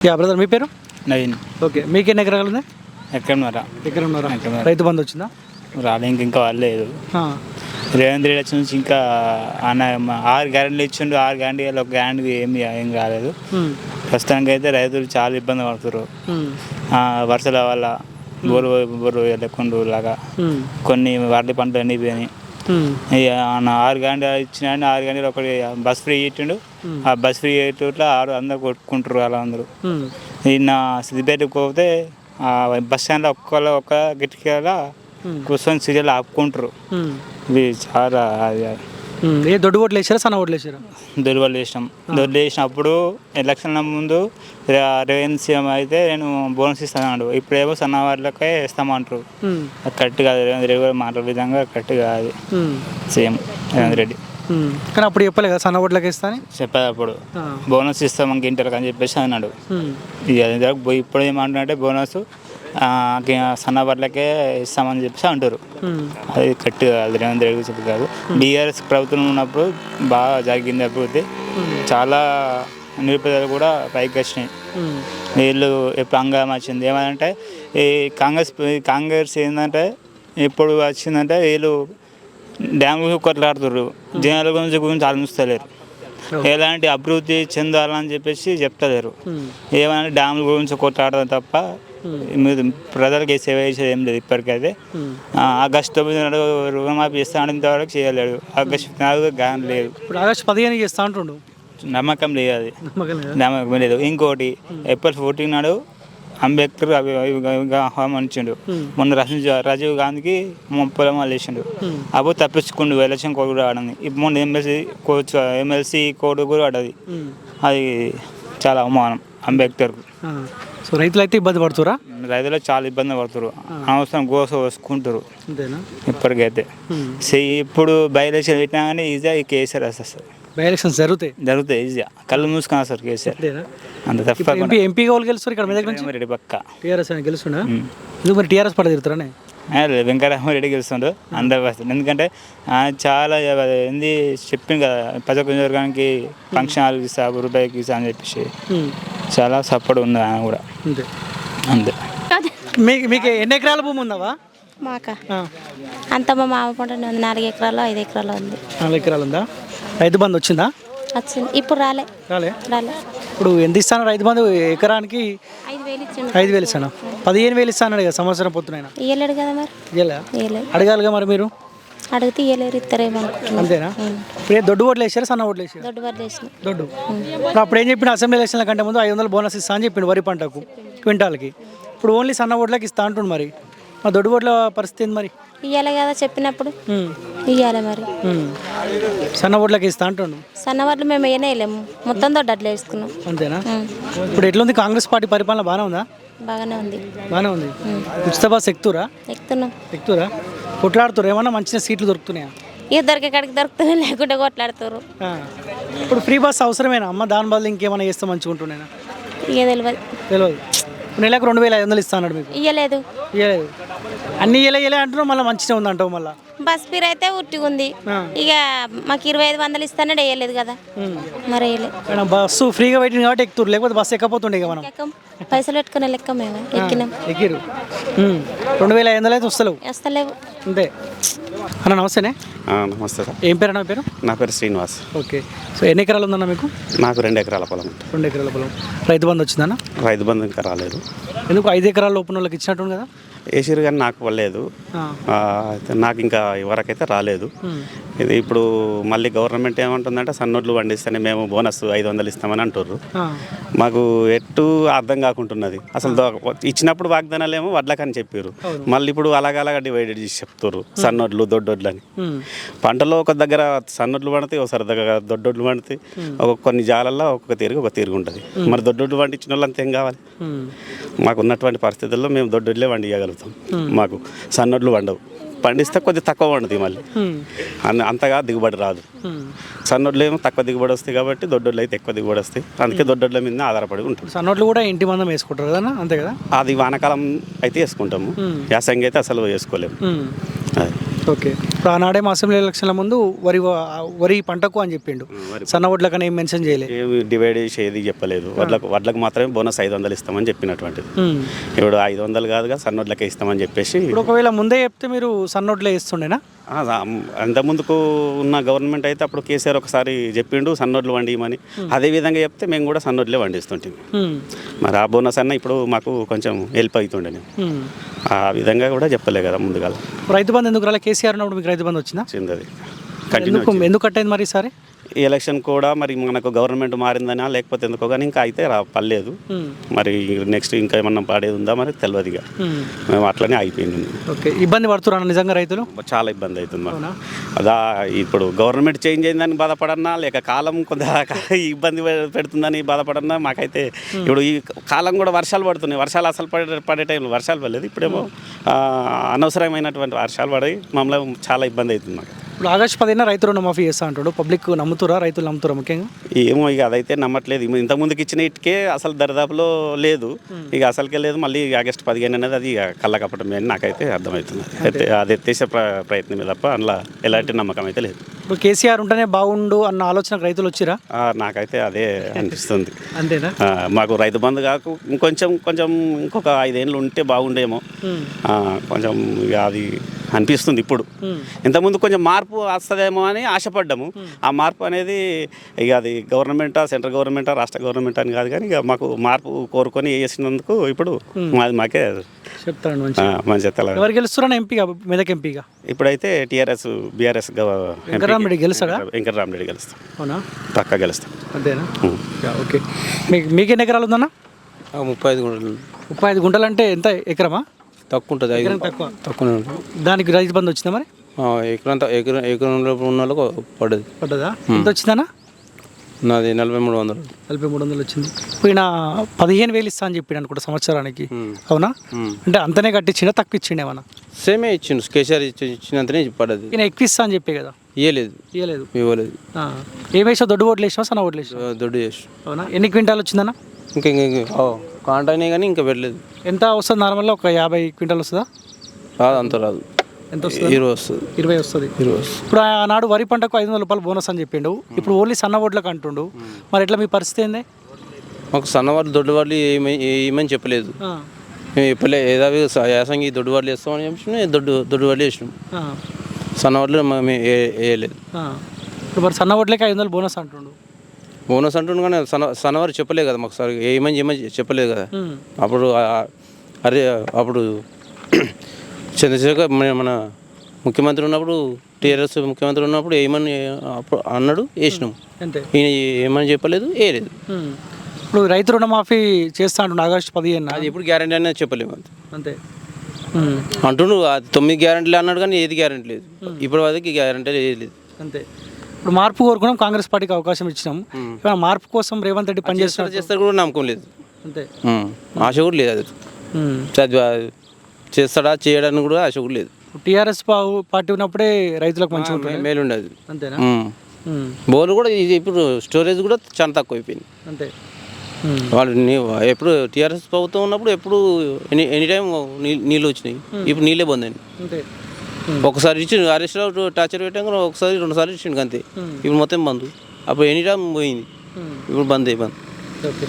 Yeah brother మీ పేరు? Naveen. Okay మీకు ఎన్ని ఎకరాలు ఉన్నాయి ఎక్కడ మరా ఎక్కడ ఉన్నారా ఎక్కడున్నారా? రైతు బంధు వచ్చిందా? రాలే ఇంక ఇంకా వాళ్ళలేదు రేవంత్ రెడ్డి వచ్చి నుంచి ఇంకా అన్న మ- ఆరు గ్యారెంటీలు ఇచ్చిండు ఆరు గ్యారెంటీలు ఒక గ్యారెంటీ ఏమి ఏం కాలేదు. ప్రస్తుతానికి అయితే రైతులు చాలా ఇబ్బంది పడుతున్నారు వర్షాల వల్ల బోరు బోరు లేకుండా లాగా కొన్ని వాటి పంటలు ఎండిపోయినాయి. ఇక ఆయన ఆరు గంటలు ఇచ్చిన ఆరు గంటలు ఒకటి బస్ ఫ్రీ ఇచ్చిండు. ఆ బస్ ఫ్రీ ఇట్లా ఆరు అందరు కొట్టుకుంటారు అలా అందరూ నిన్న సిద్దిపేటకు పోతే ఆ బస్ స్టాండ్లో ఒక్కళ్ళు ఒక్క గిటికీల కూర్చొని సీరియల్ ఆపుకుంటారు. ఇది చాలా. ఏ దొడ్డు ఓట్లు వేసారా? సన్న ఓట్లు వేసారా? దొరివలు చేసినాం దొరి చేసినప్పుడు ఎలక్షన్ల ముందు రే- రేవంత్ సీఎం అయితే నేను బోనస్ ఇస్తాను ఇప్పుడేమో సన్న వాళ్ళకే ఇస్తామంటారు అది కరెక్ట్ కాదు. రేవంత్ రెడ్డి కూడా మాట్లాడే విధంగా కరెక్ట్ కాదు. సీఎం రేవంత్ రెడ్డి. కానీ అప్పుడు చెప్పలే కదా సన్న ఓట్లకి ఇస్తా అని? చెప్పేది అప్పుడు. బోనస్ ఇస్తాం ఇంటర్కి అని చెప్పేసి అన్నాడు. ఇక అది దాకా పోయి ఇప్పుడు ఏమంటున్నారంటే బోనస్ సన్న బట్టలకే ఇస్తామని చెప్పేసి అంటారు. అది కరెక్ట్ కాదు రేవంత్ రెడ్డి చెప్పి కాదు. బీఆర్ఎస్ ప్రభుత్వం ఉన్నప్పుడు బాగా జరిగింది అభివృద్ధి. చాలా నిరుపేదలు కూడా పైకి వచ్చినాయి. వీళ్ళు ఇప్పుడు హంగామా వచ్చింది? ఏమంటే ఈ కాంగ్రెస్ కాంగ్రెస్ ఏంటంటే ఇప్పుడు వచ్చిందంటే వీళ్ళు డ్యామ్ గురించి కొట్లాడుతుర్రు. జనాల గురించి గురించి ఆలోచిస్తలేరు. ఎలాంటి అభివృద్ధి చెందాలని చెప్పేసి చెప్తలేరు. ఏమంటే డ్యాముల గురించి కొట్లాడడం తప్ప ప్రజలకి సేవ చేసేది ఏం లేదు ఇప్పటికైతే. ఆ, ఆగస్టు తొమ్మిది నాడు రుణమాఫీ ఇస్తాను ఇంతవరకు చేయలేడు. ఆగస్టు నాలుగు గాని లేదు. ఇప్పుడు ఆగస్టు పదిహేను చేస్తా అంటుండు. నమ్మకం లేదు అది. నమ్మకం లేదా? ఇంకోటి ఏప్రిల్ ఫోర్టీన్ నాడు అంబేద్కర్ అవి ఆహ్వానించిండు మొన్న రాజీవ్ రాజీవ్ గాంధీకి పొలం వాళ్ళు వేసిండు అప్పుడు తప్పించుకుండు ఎలక్షన్ కోడ్ కూడా ఆడింది ఇప్పుడు మొన్న ఎమ్మెల్సీ కోచ్ ఎమ్మెల్సీ కోడ్ కూడా ఆడది అది చాలా అవమానం అంబేద్కర్కు. ఆ. సో రైతులు అయితే ఇబ్బంది పడుతురా? రైతులు చాలా ఇబ్బంది పడుతారు. అనవసరం గోస వేసుకుంటారు ఇప్పటికైతే. ఇప్పుడు బయలుదేరి పెట్టినా కానీ ఈజీగా ఈ కేసీఆర్ వస్తుంది బై ఎలక్షన్స్ జరుగుతాయి? జరుగుతాయి ఈజీగా. కళ్ళు మూసుకున్నా సార్ కేసీఆర్. అంత తప్పకుండా. ఎంపీ ఎంపీగా వాళ్ళు గెలుస్తారు ఇక్కడ మీ దగ్గర నుంచి? పక్క. టీఆర్ఎస్ అని గెలుస్తుండా ఎందుకు మరి టీఆర్ఎస్ పడ తిరుగుతారనే వెంకటరామరెడ్డి గెలుస్తుండు. అందరు వస్తుంది ఎందుకంటే ఆయన చాలా ఏంది చెప్పింది కదా ఒక్క వర్గానికి ఫంక్షన్ హాల్ ఇస్తా రూపాయికి ఇస్తా అని చెప్పేసి. చాలా సపోర్ట్ ఉంది ఆయన కూడా. అంతే. అంతే. మీకు మీకు ఎన్ని ఎకరాల భూమి ఉందావా మాక? ఆ, అంత మా మామ ఉంది. నాలుగు ఎకరాలు ఐదు ఎకరాలు ఉంది. నాలుగు ఎకరాలు ఉందా? రైతు బంధు వచ్చిందా? వచ్చింది. ఇప్పుడు రాలే. రాలే? రాలే. ఇప్పుడు ఎంత ఇస్తాను రైతు బంధు? ఎకరానికి ఐదు వేలు ఇస్తాను. పదిహేను వేలు ఇస్తాను కదా సంవత్సరం పొత్తునైనా ఇయ్యలేడు కదా మరి? ఇయ్యలేదు అడగాలిగా మరి మీరు? అడిగితే ఇయ్యలేరు ఇస్తారేమో అంతేనా? ఇప్పుడు దొడ్డు ఓట్లు వేసారా సన్న ఓట్లు వేసారా? దొడ్డు బర్రె వేసిన. దొడ్డు. ఇప్పుడు అప్పుడు ఏం చెప్పిన? అసెంబ్లీ ఎలక్షన్ల కంటే ముందు ఐదు వందలు బోనస్ ఇస్తా అని చెప్పిండు వరి పంటకు క్వింటాల్కి. ఇప్పుడు ఓన్లీ సన్న ఓట్లకి ఇస్తా అంటుండు మరి. మా దొడ్డు ఓట్ల పరిస్థితి ఏంది మరి? ఇయ్యాలి కదా చెప్పినప్పుడు. ఇయ్యాలి మరి. సన్న ఓట్లకి ఇస్తా అంటుండు. సన్నవాళ్ళు మేము వేయనేయలేము మొత్తం దొడ్డు అట్లా వేసుకున్నాం. అంతేనా. ఇప్పుడు ఎట్లుంది? కాంగ్రెస్ పార్టీ పరిపాలన బాగానే ఉందా? బాగానే ఉంది. బాగానే ఉంది. ఉచిత బస్ ఎక్కుతురా? ఎక్కుతున్నాం. ఎక్కుతురా? కొట్లాడుతురా ఏమన్నా మంచిగా సీట్లు దొరుకుతున్నాయా? ఇక దొరికే కాడికి దొరుకుతున్నాయి లేకుంటే కొట్లాడుతారు. ఇప్పుడు ఫ్రీ బస్ అవసరమేనా? అమ్మ దాని బదులు ఇంకేమైనా చేస్తే మంచిగా ఉంటుండేనా ఇక తెలియదు తెలియదు నెలకు రెండు వేల ఐదు వందలు ఇస్తా అన్నాడు మీకు. ఇయ్యలేదు. ఇయ్యలేదు అన్ని ఇయ్యలే ఇయ్యలే అంటున్నావు మళ్ళీ మంచిగా ఉంది అంటావు మళ్ళీ. బస్ ఫీర్ అయితే ఉట్టిగా ఉంది ఇక మాకు ఇరవై ఐదు వందలు ఇస్తానే వేయలేదు కదా. మరి వేయలేదు బస్సు ఫ్రీగా పెట్టింది కాబట్టి ఎక్కుతురు లేకపోతే బస్సు ఎక్కపోతుండే ఇక మనం. ఎక్కం పైసలు పెట్టుకునే లెక్క మేము ఎక్కినాం. ఎక్కిరు. రెండు వేల ఐదు వందలు అయితే వస్తలేవు. వస్తలేవు. అంతే. అన్న నమస్తేనే. నమస్తే సార్. ఏం పేరు అన్న పేరు? నా పేరు శ్రీనివాస్. ఓకే. సో ఎన్ని ఎకరాలు ఉందన్న మీకు? నాకు రెండు ఎకరాల పొలం రెండు ఎకరాల పొలం. రైతు బంధు వచ్చిందన్న రైతు బంధు ఇంకా రాలేదు. ఎందుకు ఐదు ఎకరాల లోపల వాళ్ళకి ఇచ్చినట్టు కదా? వేసిరు కానీ నాకు అయితే నాకు ఇంకా వరకైతే రాలేదు. ఇది ఇప్పుడు మళ్ళీ గవర్నమెంట్ ఏమంటుందంటే సన్నోట్లు పండిస్తేనే మేము బోనస్ ఐదు వందలు ఇస్తామని అంటుర్రు. మాకు ఎట్టు అర్థం కాకుంటున్నది. అసలు ఇచ్చినప్పుడు వాగ్దానాలు ఏమో వడ్లకని చెప్పారు మళ్ళీ ఇప్పుడు అలాగలాగా డివైడెడ్ చేసి చెప్తారు సన్నోడ్లు దొడ్డొడ్లు అని. పంటలో ఒక దగ్గర సన్నొడ్లు పండుతాయి ఒకసారి దగ్గర దొడ్డొడ్లు పండుతాయి ఒక కొన్ని జాలల్లో ఒక్కొక్క తీరుగు ఒక తీరుగు ఉంటుంది. మరి దొడ్డొడ్లు పండించిన వాళ్ళు అంత ఏం కావాలి? ఉమ్. మాకు ఉన్నటువంటి పరిస్థితుల్లో మేము దొడ్డొడ్లే వండియగలుగుతాం మాకు సన్నొడ్లు వండవు పండిస్తే కొద్దిగా తక్కువ వండుతాయి మళ్ళీ. అన్న- అంతగా దిగుబడి రాదు. సన్నొడ్లు ఏమో తక్కువ దిగుబడి వస్తాయి కాబట్టి దొడ్డొడ్లు అయితే ఎక్కువ దిగుబడి వస్తాయి. అందుకే దొడ్డొడ్ల మీద ఆధారపడి ఉంటుంది. సన్నోట్లు కూడా ఇంటి మందం వేసుకుంటారు కదా అంతే కదా? అది వానాకాలం అయితే వేసుకుంటాము. యాసంగి అయితే అసలు వేసుకోలేము. ఓకే. ఇప్పుడు ఆనాడేమో అసెంబ్లీ ఎలక్షన్ల ముందు వరి వరి పంటకు అని చెప్పిండు. సన్న వడ్లకని ఏం మెన్షన్ చేయలే? ఏమి డివైడ్ చేసి ఏది చెప్పలేదు వడ్లకు వడ్లకు మాత్రమే బోనస్ ఐదు వందలు ఇస్తామని చెప్పినటువంటిది. ఇప్పుడు ఐదు వందలు కాదుగా సన్నోడ్లకే ఇస్తామని చెప్పేసి ఇప్పుడు ఒకవేళ ముందే చెప్తే మీరు సన్న వడ్లే ఇస్తుండేనా ఆ, అంత ముందుకు ఉన్న గవర్నమెంట్ అయితే అప్పుడు కేసీఆర్ ఒకసారి చెప్పిండు సన్నోడ్లు వండియమని. అదే విధంగా చెప్తే మేము కూడా సన్నోడ్లే వండిస్తుంటాం ఉమ్. మరి ఆ బోనస్ అన్న ఇప్పుడు మాకు కొంచెం హెల్ప్ అవుతుండే. ఉమ్. ఆ విధంగా కూడా చెప్పలే కదా ముందుగా రైతు బంధు ఎందుకు రాలే? కేసీఆర్ ఉన్నప్పుడు మీకు రైతు బంధు వచ్చిందా? కంటిన్యూ ఎందుకు కట్టయింది మరి ఈసారి? ఈ ఎలక్షన్ కూడా మరి మనకు గవర్నమెంట్ మారిందనా లేకపోతే ఎందుకో కానీ ఇంకా అయితే రా పర్లేదు. ఉమ్. మరి నెక్స్ట్ ఇంకా ఏమన్నా పడేది ఉందా మరి తెలియదు ఇక. ఉమ్. మేము అట్లనే అయిపోయింది. ఓకే. ఇబ్బంది పడుతున్నారు నిజంగా రైతులు? చాలా ఇబ్బంది అవుతుంది అవునా? అదా ఇప్పుడు గవర్నమెంట్ చేంజ్ అయిందని బాధపడన్నా లేక కాలం కొంత ఇబ్బంది పెడుతుందని బాధపడన్నా మాకైతే ఇప్పుడు ఈ కాలం కూడా వర్షాలు పడుతున్నాయి. వర్షాలు అసలు పడే పడే టైంలో వర్షాలు పడలేదు. ఇప్పుడేమో అనవసరమైనటువంటి వర్షాలు పడి మమ్మల్ని చాలా ఇబ్బంది అవుతుంది మాకు. ఇప్పుడు ఆగస్టు పదిహేను రైతు రుణమాఫీ చేస్తా అంటాడు. పబ్లిక్ నమ్ముతురా? రైతులు నమ్ముతురా ముఖ్యంగా? ఏమో ఇక అదైతే నమ్మట్లేదు. ఇంతకుముందుకి ఇచ్చిన ఇటుకే అసలు దరిదాపులో లేదు. ఇక అసలుకే లేదు మళ్ళీ ఆగస్ట్ పదిహేను అనేది అది కళ్ళకప్పటమే అని నాకైతే అర్థమవుతుంది. అయితే అది ఎత్తేసే ప్ర ప్రయత్నమే తప్ప అందులో ఎలాంటి నమ్మకం అయితే లేదు. ఇప్పుడు కేసీఆర్ ఉంటేనే బాగుండు అన్న ఆలోచనకు రైతులు వచ్చిరా? నాకైతే అదే అనిపిస్తుంది. అంతేనా? మాకు రైతు బంధు కాకు ఇంకొంచెం కొంచెం ఇంకొక ఐదేళ్ళు ఉంటే బాగుండేమో. ఆ, కొంచెం ఇక అది అనిపిస్తుంది ఇప్పుడు. ఉమ్. ఇంతకుముందు కొంచెం మార్పు వస్తుందేమో అని ఆశపడ్డాము. ఆ మార్పు అనేది ఇక అది గవర్నమెంటా సెంట్రల్ గవర్నమెంటా రాష్ట్ర గవర్నమెంట్ అని కాదు కానీ ఇక మాకు మార్పు కోరుకొని వేసినందుకు ఇప్పుడు మాది మాకే చెప్తాను మంచి తెల ఎవరు గెలుస్తున్నా ఎంపీగా మెదక్ ఎంపీగా? ఇప్పుడైతే టీఆర్ఎస్ బీఆర్ఎస్ వెంకటరామరెడ్డి గెలుస్తాడా? వెంకటరామరెడ్డి గెలుస్తాం. అవునా? పక్కా గెలుస్తాం. అంతేనా. Yeah, okay. మీకు మీకు ఎన్ని ఎకరాలు ఉందన్న? ముప్పై ఐదు గుంటలు. ముప్పై ఐదు గుంటలు అంటే ఎంత ఎకరమా? తక్కువ ఉంటుంది ఐదు. ఎకరం తక్కువ. తక్కువనే ఉంటుంది. దానికి రైతు బంధు వచ్చిందా మరి? ఆ, ఎకరం త- ఎకరం ఎకరంలో ఉన్న వాళ్ళకు పడ్డది. పడ్డదా? ఎంత వచ్చిందన్నా? నాది నలభై మూడు వందలు. నలభై మూడు వందలు వచ్చింది. ఈయన పదిహేను వేలు ఇస్తా అని చెప్పాడు అనుకుంటా సంవత్సరానికి. అవునా? అంటే అంతనే కట్టించిండా తక్కువ ఇచ్చిండు ఏమన్నా? సేమే ఇచ్చిండు. కేసీఆర్ ఇచ్చి ఇచ్చినంతనే పడ్డది ఈయన ఎక్కువ ఇస్తా అని చెప్పే కదా? ఇవ్వలేదు ఇవ్వలేదు. ఇవ్వలేదు. ఏం వేసావు దొడ్డు ఓట్లు వేసావు సన్న ఓట్లు వేసావు దొడ్డు చేసి అవునా? ఎన్ని క్వింటాలు వచ్చిందన్న? ఇంకా ఇంకా కాంటానే కానీ ఇంకా పెట్టలేదు. ఎంత వస్తుంది నార్మల్గా? ఒక యాభై క్వింటాల్ వస్తుందా? రాదు అంత రాదు. ఎంత వస్తుంది? ఇరవై వస్తుంది. ఇరవై వస్తుంది. ఇరవై వస్తుంది. ఇప్పుడు ఆనాడు వరి పంటకు ఐదు వందల రూపాయలు బోనస్ అని చెప్పిండు. ఇప్పుడు ఓన్లీ సన్న ఓట్లకు అంటుండు. మరి ఎట్లా మీ పరిస్థితి ఏంది? మాకు సన్నవాళ్ళు దొడ్డు వాళ్ళు ఏమని చెప్పలేదు. మేము చెప్పలే ఏదావి యాసంగి దొడ్డు వాళ్ళు వేస్తామని చెప్పి దొడ్డు దొడ్డు వాళ్ళు వేసినాం. సన్నవాళ్ళు మేము వేయలేదు. ఇప్పుడు మరి సన్న ఓట్లకి ఐదు వందలు బోనస్ అంటుండు. బోనస్ అంటుండు కానీ సన్న సన్నవారు చెప్పలేదు కదా మాకు సరిగ్గా ఏమని ఏమని చెప్పలేదు కదా. అప్పుడు అరే అప్పుడు చంద్రశేఖర్ మన- ముఖ్యమంత్రి ఉన్నప్పుడు టీఆర్ఎస్ ముఖ్యమంత్రి ఉన్నప్పుడు ఏమని అన్నాడు? వేసినాం. అంతే. ఈయన ఏమని చెప్పలేదు? వేయలేదు. ఇప్పుడు రైతు రుణమాఫీ చేస్తా అంటుండు ఆగస్టు పదిహేను అది ఎప్పుడు గ్యారంటీ అనేది చెప్పలేము అంతే. అంతే. అంటుండు ఆ తొమ్మిది గ్యారంటీలు అన్నాడు కానీ ఏది గ్యారంటీ లేదు. ఇప్పుడు వరకు గ్యారంటీ ఏది లేదు. అంతే. ఇప్పుడు మార్పు కోరుకున్నాం కాంగ్రెస్ పార్టీకి అవకాశం ఇచ్చినాం. మార్పు కోసం రేవంత్ రెడ్డి పనిచేస్తున్నారు. చేస్తారు కూడా నమ్మకం లేదు. అంతే. ఆశ కూడా లేదు అది. చదివా చేస్తాడా చేయడానికి కూడా ఆశ కూడా లేదు. టీఆర్ఎస్ పార్టీ ఉన్నప్పుడే రైతులకు ఉంటుంది మేలు ఉండదు అంతేనా. బోర్లు కూడా ఇది ఇప్పుడు స్టోరేజ్ కూడా చాలా తక్కువ అయిపోయింది. అంతే. వాళ్ళు ఎప్పుడు టీఆర్ఎస్ ప్రభుత్వం ఉన్నప్పుడు ఎప్పుడు ఎనీ ఎనీ టైం నీళ్ళు వచ్చినాయి. ఇప్పుడు నీళ్ళే బంద్ అయింది అంతే ఒకసారి ఇచ్చిండు హరీష్ రావు టార్చర్ పెట్టాక ఒకసారి రెండు సార్లు ఇచ్చిండు అంతే. ఇప్పుడు మొత్తం బంద్. అప్పుడు ఎనీ టైం పోయింది. ఇప్పుడు బంద్ అయ్యి బంద్ ఓకే.